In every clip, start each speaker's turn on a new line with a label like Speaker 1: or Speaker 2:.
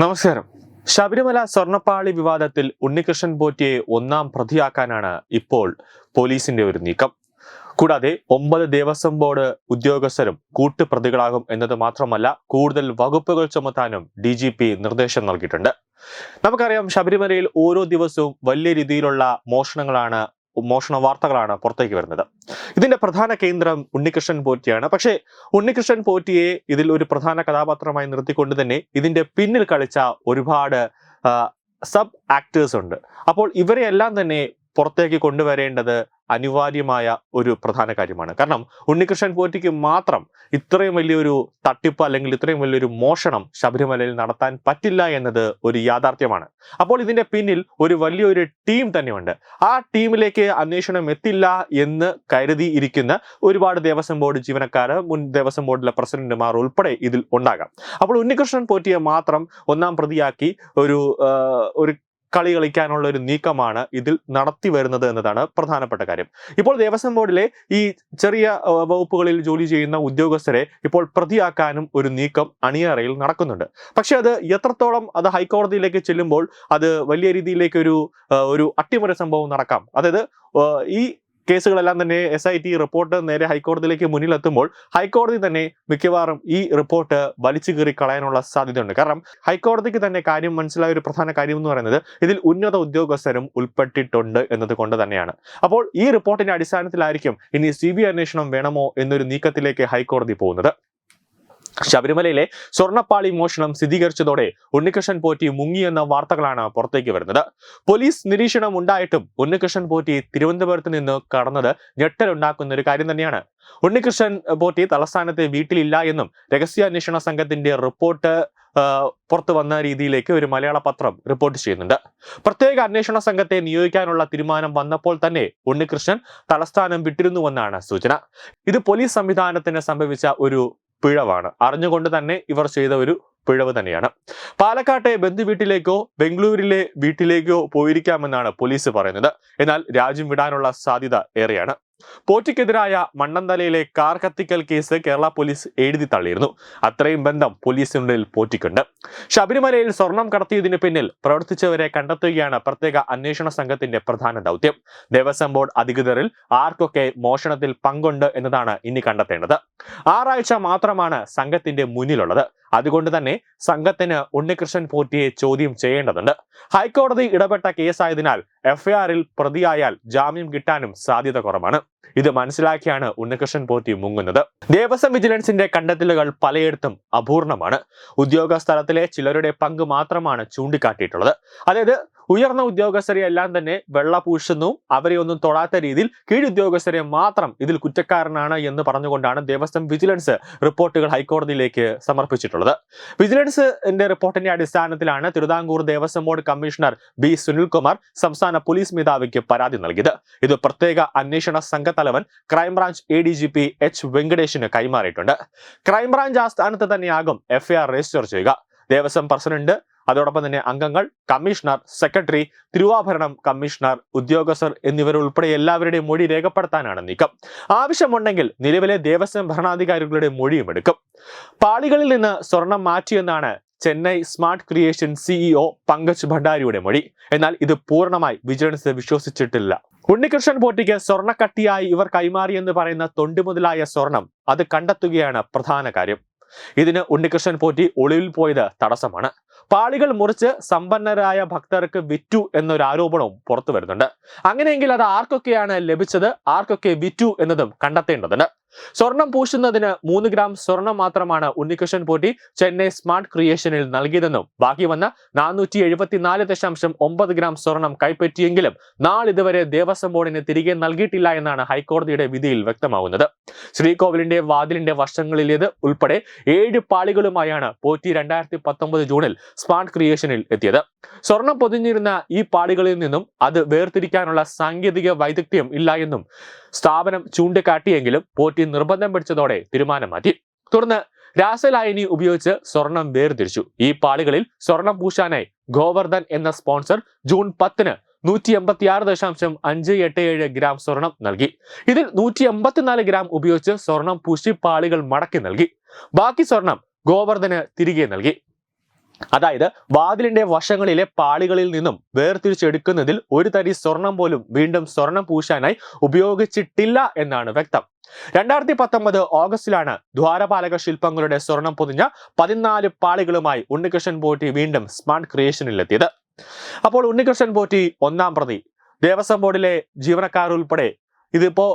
Speaker 1: നമസ്കാരം. ശബരിമല സ്വർണപ്പാളി വിവാദത്തിൽ ഉണ്ണികൃഷ്ണൻ പോറ്റിയെ ഒന്നാം പ്രതിയാക്കാനാണ് ഇപ്പോൾ പോലീസിന്റെ ഒരു നീക്കം. കൂടാതെ ഒമ്പത് ദേവസ്വം ബോർഡ് ഉദ്യോഗസ്ഥരും കൂട്ടുപ്രതികളാകും എന്നത് മാത്രമല്ല കൂടുതൽ വകുപ്പുകൾ ചുമത്താനും ഡി ജി പി നിർദ്ദേശം നൽകിയിട്ടുണ്ട്. നമുക്കറിയാം ശബരിമലയിൽ ഓരോ ദിവസവും വലിയ രീതിയിലുള്ള മോഷണങ്ങളാണ് മോഷണ വാർത്തകളാണ് പുറത്തേക്ക് വരുന്നത്. ഇതിന്റെ പ്രധാന കേന്ദ്രം ഉണ്ണികൃഷ്ണൻ പോറ്റിയാണ്. പക്ഷേ ഉണ്ണികൃഷ്ണൻ പോറ്റിയെ ഇതിൽ ഒരു പ്രധാന കഥാപാത്രമായി നിർത്തിക്കൊണ്ട് തന്നെ ഇതിന്റെ പിന്നിൽ കളിച്ച ഒരുപാട് സബ് ആക്ടേഴ്സ് ഉണ്ട്. അപ്പോൾ ഇവരെയെല്ലാം തന്നെ പുറത്തേക്ക് കൊണ്ടുവരേണ്ടത് അനിവാര്യമായ ഒരു പ്രധാന കാര്യമാണ്. കാരണം ഉണ്ണികൃഷ്ണൻ പോറ്റിക്ക് മാത്രം ഇത്രയും വലിയൊരു തട്ടിപ്പ് അല്ലെങ്കിൽ ഇത്രയും വലിയൊരു മോഷണം ശബരിമലയിൽ നടത്താൻ പറ്റില്ല എന്നത് ഒരു യാഥാർത്ഥ്യമാണ്. അപ്പോൾ ഇതിന്റെ പിന്നിൽ ഒരു വലിയൊരു ടീം തന്നെയുണ്ട്. ആ ടീമിലേക്ക് അന്വേഷണം എത്തില്ല എന്ന് കരുതിയിരിക്കുന്ന ഒരുപാട് ദേവസ്വം ബോർഡ് ജീവനക്കാർ മുൻ ദേവസ്വം ബോർഡിലെ പ്രസിഡന്റുമാർ ഉൾപ്പെടെ ഇതിൽ ഉണ്ടാകാം. അപ്പോൾ ഉണ്ണികൃഷ്ണൻ പോറ്റിയെ മാത്രം ഒന്നാം പ്രതിയാക്കി ഒരു ഒരു കളി കളിക്കാനുള്ള ഒരു നീക്കമാണ് ഇതിൽ നടത്തി വരുന്നത് എന്നതാണ് പ്രധാനപ്പെട്ട കാര്യം. ഇപ്പോൾ ദേവസ്വം ബോർഡിലെ ഈ ചെറിയ വകുപ്പുകളിൽ ജോലി ചെയ്യുന്ന ഉദ്യോഗസ്ഥരെ ഇപ്പോൾ പ്രതിയാക്കാനും ഒരു നീക്കം അണിയറയിൽ നടക്കുന്നുണ്ട്. പക്ഷെ അത് എത്രത്തോളം അത് ഹൈക്കോടതിയിലേക്ക് ചെല്ലുമ്പോൾ അത് വലിയ രീതിയിലേക്ക് ഒരു ഒരു അട്ടിമറി സംഭവം നടക്കാം. അതായത് ഈ കേസുകളെല്ലാം തന്നെ എസ് ഐ ടി റിപ്പോർട്ട് നേരെ ഹൈക്കോടതിയിലേക്ക് മുന്നിലെത്തുമ്പോൾ ഹൈക്കോടതി തന്നെ മിക്കവാറും ഈ റിപ്പോർട്ട് വലിച്ചു കീറി കളയാനുള്ള സാധ്യതയുണ്ട്. കാരണം ഹൈക്കോടതിക്ക് തന്നെ കാര്യം മനസ്സിലായ ഒരു പ്രധാന കാര്യം എന്ന് പറയുന്നത് ഇതിൽ ഉന്നത ഉദ്യോഗസ്ഥരും ഉൾപ്പെട്ടിട്ടുണ്ട് എന്നത് കൊണ്ട് തന്നെയാണ്. അപ്പോൾ ഈ റിപ്പോർട്ടിന്റെ അടിസ്ഥാനത്തിലായിരിക്കും ഇനി സി ബി അന്വേഷണം വേണമോ എന്നൊരു നീക്കത്തിലേക്ക് ഹൈക്കോടതി പോകുന്നത്. ശബരിമലയിലെ സ്വർണപ്പാളി മോഷണം സ്ഥിരീകരിച്ചതോടെ ഉണ്ണികൃഷ്ണൻ പോറ്റി മുങ്ങിയെന്ന വാർത്തകളാണ് പുറത്തേക്ക് വരുന്നത്. പോലീസ് നിരീക്ഷണം ഉണ്ടായിട്ടും ഉണ്ണികൃഷ്ണൻ പോറ്റി തിരുവനന്തപുരത്ത് നിന്ന് കടന്നത് ഞെട്ടലുണ്ടാക്കുന്ന ഒരു കാര്യം തന്നെയാണ്. ഉണ്ണികൃഷ്ണൻ പോറ്റി തലസ്ഥാനത്തെ വീട്ടിലില്ല എന്നും രഹസ്യാന്വേഷണ സംഘത്തിന്റെ റിപ്പോർട്ട് പുറത്തു വന്ന രീതിയിലേക്ക് ഒരു മലയാള പത്രം റിപ്പോർട്ട് ചെയ്യുന്നുണ്ട്. പ്രത്യേക അന്വേഷണ സംഘത്തെ നിയോഗിക്കാനുള്ള തീരുമാനം വന്നപ്പോൾ തന്നെ ഉണ്ണികൃഷ്ണൻ തലസ്ഥാനം വിട്ടിരുന്നുവെന്നാണ് സൂചന. ഇത് പോലീസ് സംവിധാനത്തിന് സംഭവിച്ച ഒരു പിഴവാണ്. അറിഞ്ഞുകൊണ്ട് തന്നെ ഇവർ ചെയ്ത ഒരു പിഴവ് തന്നെയാണ്. പാലക്കാട്ടെ ബന്ധുവീട്ടിലേക്കോ ബംഗളൂരിലെ വീട്ടിലേക്കോ പോയിരിക്കാമെന്നാണ് പോലീസ് പറയുന്നത്. എന്നാൽ രാജ്യം വിടാനുള്ള സാധ്യത ഏറെയാണ്. പോറ്റിക്കെതിരായ മണ്ണന്തലയിലെ കാർ കത്തിക്കൽ കേസ് കേരള പോലീസ് എഴുതി തള്ളിയിരുന്നു. അത്രയും ബന്ധം പോലീസിനുള്ളിൽ പോറ്റിക്കുണ്ട്. ശബരിമലയിൽ സ്വർണം കടത്തിയതിനു പിന്നിൽ പ്രവർത്തിച്ചവരെ കണ്ടെത്തുകയാണ് പ്രത്യേക അന്വേഷണ സംഘത്തിന്റെ പ്രധാന ദൗത്യം. ദേവസ്വം ബോർഡ് അധികൃതരിൽ ആർക്കൊക്കെ മോഷണത്തിൽ പങ്കുണ്ട് എന്നതാണ് ഇനി കണ്ടെത്തേണ്ടത്. ആറാഴ്ച മാത്രമാണ് സംഘത്തിന്റെ മുന്നിലുള്ളത്. അതുകൊണ്ട് തന്നെ സംഘത്തിന് ഉണ്ണികൃഷ്ണൻ പോറ്റിയെ ചോദ്യം ചെയ്യേണ്ടതുണ്ട്. ഹൈക്കോടതി ഇടപെട്ട കേസായതിനാൽ എഫ്ഐആറിൽ പ്രതിയായാൽ ജാമ്യം കിട്ടാനും സാധ്യത കുറവാണ്. ഇത് മനസ്സിലാക്കിയാണ് ഉണ്ണികൃഷ്ണൻ പോറ്റി മുങ്ങുന്നത്. ദേവസ്വം വിജിലൻസിന്റെ കണ്ടെത്തലുകൾ പലയിടത്തും അപൂർണമാണ്. ഉദ്യോഗ സ്ഥലത്തിലെ ചിലരുടെ പങ്ക് മാത്രമാണ് ചൂണ്ടിക്കാട്ടിയിട്ടുള്ളത്. അതായത് ഉയർന്ന ഉദ്യോഗസ്ഥരെ എല്ലാം തന്നെ വെള്ള പൂശുന്നു അവരെ ഒന്നും തൊടാത്ത രീതിയിൽ കീഴുദ്യോഗസ്ഥരെ മാത്രം ഇതിൽ കുറ്റക്കാരനാണ് എന്ന് പറഞ്ഞുകൊണ്ടാണ് ദേവസ്വം വിജിലൻസ് റിപ്പോർട്ടുകൾ ഹൈക്കോടതിയിലേക്ക് സമർപ്പിച്ചിട്ടുള്ളത്. വിജിലൻസിന്റെ റിപ്പോർട്ടിന്റെ അടിസ്ഥാനത്തിലാണ് Thiruvithamkoor Devaswom board commissioner B Sunilkumar സംസ്ഥാന പോലീസ് മേധാവിക്ക് പരാതി നൽകിയത്. ഇത് പ്രത്യേക അന്വേഷണ സംഘത്തലവൻ crime branch A D G P H വെങ്കടേഷിന് കൈമാറിയിട്ടുണ്ട്. ക്രൈംബ്രാഞ്ച് ആസ്ഥാനത്ത് തന്നെയാകും എഫ്ഐആർ രജിസ്റ്റർ ചെയ്യുക. ദേവസ്വം പ്രസിഡന്റ് അതോടൊപ്പം തന്നെ അംഗങ്ങൾ കമ്മീഷണർ സെക്രട്ടറി തിരുവാഭരണം കമ്മീഷണർ ഉദ്യോഗസ്ഥർ എന്നിവരുൾപ്പെടെ എല്ലാവരുടെയും മൊഴി രേഖപ്പെടുത്താനാണ് നീക്കം. ആവശ്യമുണ്ടെങ്കിൽ നിലവിലെ ദേവസ്വം ഭരണാധികാരികളുടെ മൊഴിയും എടുക്കും. പാളികളിൽ നിന്ന് സ്വർണം മാറ്റിയെന്നാണ് Chennai smart creation CEO Pankaj ഭണ്ഡാരിയുടെ മൊഴി. എന്നാൽ ഇത് പൂർണമായി വിജിലൻസ് വിശ്വസിച്ചിട്ടില്ല. ഉണ്ണികൃഷ്ണൻ പോറ്റിക്ക് സ്വർണക്കട്ടിയായി ഇവർ കൈമാറിയെന്ന് പറയുന്ന തൊണ്ടുമുതലായ സ്വർണം അത് കണ്ടെത്തുകയാണ് പ്രധാന കാര്യം. ഇതിന് ഉണ്ണികൃഷ്ണൻ പോറ്റി ഒളിവിൽ പോയത് തടസ്സമാണ്. പാളികൾ മുറിച്ച് സമ്പന്നരായ ഭക്തർക്ക് വിറ്റു എന്നൊരു ആരോപണവും പുറത്തു വരുന്നുണ്ട്. അങ്ങനെയെങ്കിൽ അത് ആർക്കൊക്കെയാണ് ലഭിച്ചത്? ആർക്കൊക്കെ വിറ്റു എന്നതും കണ്ടെത്തേണ്ടതുണ്ട്. സ്വർണം പൂശുന്നതിന് മൂന്ന് ഗ്രാം സ്വർണം മാത്രമാണ് ഉണ്ണികൃഷ്ണൻ പോറ്റി ചെന്നൈ സ്മാർട്ട് ക്രിയേഷനിൽ നൽകിയതെന്നും. ബാക്കി വന്ന നാനൂറ്റി എഴുപത്തിനാല് ദശാംശം ഒമ്പത് ഗ്രാം സ്വർണം കൈപ്പറ്റിയെങ്കിലും നാളിതുവരെ ദേവസ്വം ബോർഡിന് തിരികെ നൽകിയിട്ടില്ല എന്നാണ് ഹൈക്കോടതിയുടെ വിധിയിൽ വ്യക്തമാവുന്നത്. ശ്രീകോവിലിന്റെ വാതിലിന്റെ വർഷങ്ങളിലേത് ഉൾപ്പെടെ ഏഴ് പാളികളുമായാണ് പോറ്റി രണ്ടായിരത്തി പത്തൊമ്പത് ജൂണിൽ സ്മാർട്ട് ക്രിയേഷനിൽ എത്തിയത്. സ്വർണം പൊതിഞ്ഞിരുന്ന ഈ പാളികളിൽ നിന്നും അത് വേർതിരിക്കാനുള്ള സാങ്കേതിക വൈദഗ്ധ്യം ഇല്ല എന്നും സ്ഥാപനം ചൂണ്ടിക്കാട്ടിയെങ്കിലും പോറ്റി നിർബന്ധം പിടിച്ചതോടെ തീരുമാനം മാറ്റി. തുടർന്ന് രാസലായനി ഉപയോഗിച്ച് സ്വർണം വേർതിരിച്ചു. ഈ പാളികളിൽ സ്വർണം പൂശാനായി ഗോവർദ്ധൻ എന്ന സ്പോൺസർ ജൂൺ പത്തിന് നൂറ്റി എൺപത്തി ആറ് ദശാംശം അഞ്ച് എട്ട് ഏഴ് ഗ്രാം സ്വർണം നൽകി. ഇതിൽ നൂറ്റി എൺപത്തിനാല് ഗ്രാം ഉപയോഗിച്ച് സ്വർണം പൂശി പാളികൾ മടക്കി നൽകി. ബാക്കി സ്വർണം ഗോവർദ്ധന് തിരികെ നൽകി. അതായത് വാതിലിന്റെ വശങ്ങളിലെ പാളികളിൽ നിന്നും വേർതിരിച്ചെടുക്കുന്നതിൽ ഒരു തരി സ്വർണം പോലും വീണ്ടും സ്വർണം പൂശാനായി ഉപയോഗിച്ചിട്ടില്ല എന്നാണ് വ്യക്തം. രണ്ടായിരത്തി പത്തൊമ്പത് ഓഗസ്റ്റിലാണ് ദ്വാരപാലക ശില്പങ്ങളുടെ സ്വർണം പൊതിഞ്ഞ പതിനാല് പാളികളുമായി ഉണ്ണികൃഷ്ണൻ പോറ്റി വീണ്ടും സ്മാർട്ട് ക്രിയേഷനിലെത്തിയത്. അപ്പോൾ ഉണ്ണികൃഷ്ണൻ പോറ്റി ഒന്നാം പ്രതി ദേവസ്വം ബോർഡിലെ ജീവനക്കാർ ഉൾപ്പെടെ ഇതിപ്പോ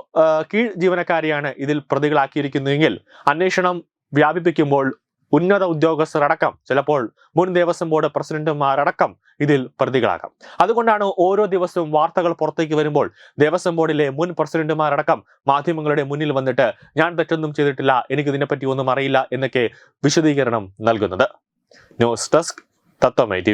Speaker 1: കീഴ് ജീവനക്കാരെയാണ് ഇതിൽ പ്രതികളാക്കിയിരിക്കുന്നതെങ്കിൽ അന്വേഷണം വ്യാപിപ്പിക്കുമ്പോൾ ഉന്നത ഉദ്യോഗസ്ഥർ അടക്കം ചിലപ്പോൾ മുൻ ദേവസ്വം ബോർഡ് പ്രസിഡന്റുമാരടക്കം ഇതിൽ പ്രതികളാകാം. അതുകൊണ്ടാണ് ഓരോ ദിവസവും വാർത്തകൾ പുറത്തേക്ക് വരുമ്പോൾ ദേവസ്വം ബോർഡിലെ മുൻ പ്രസിഡന്റുമാരടക്കം മാധ്യമങ്ങളുടെ മുന്നിൽ വന്നിട്ട് ഞാൻ തെറ്റൊന്നും ചെയ്തിട്ടില്ല എനിക്ക് ഇതിനെപ്പറ്റി ഒന്നും അറിയില്ല എന്നൊക്കെ വിശദീകരണം നൽകുന്നത്. ന്യൂസ് ഡെസ്ക് തത്വമൈ ടി